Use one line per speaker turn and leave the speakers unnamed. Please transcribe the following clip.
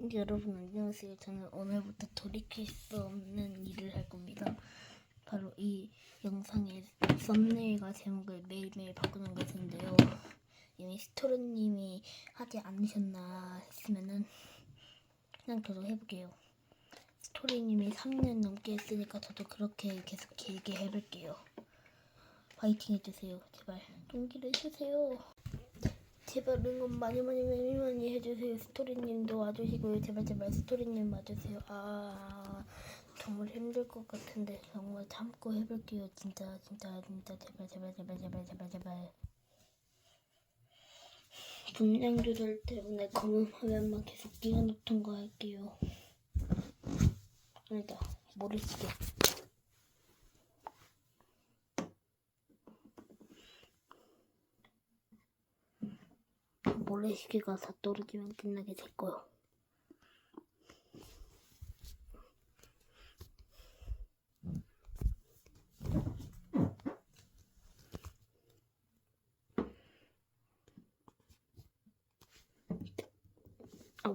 여러분 안녕하세요. 저는 오늘부터 돌이킬 수 없는 일을 할 겁니다. 바로 이 영상의 썸네일과 제목을 매일매일 바꾸는 것인데요. 이미 스토르님이 하지 않으셨나 했으면은 그냥 저도 해볼게요. 스토리님이 3년 넘게 했으니까 저도 그렇게 계속 길게 해볼게요. 파이팅 해주세요. 제발 용기를 주세요. 제발 응원 많이 많이 많이 많이 해주세요. 스토리님도 와주시고요. 제발 제발 스토리님 와주세요. 아 정말 힘들 것 같은데 정말 참고 해볼게요. 진짜 진짜 진짜 제발 제발 제발 제발 제발 제발. 분량 조절 때문에 검은 화면만 계속 띄워놓던 거 할게요. 아니다 모래시계. 모래시계가 다 떨어지면 끝나게 될 거요. 아,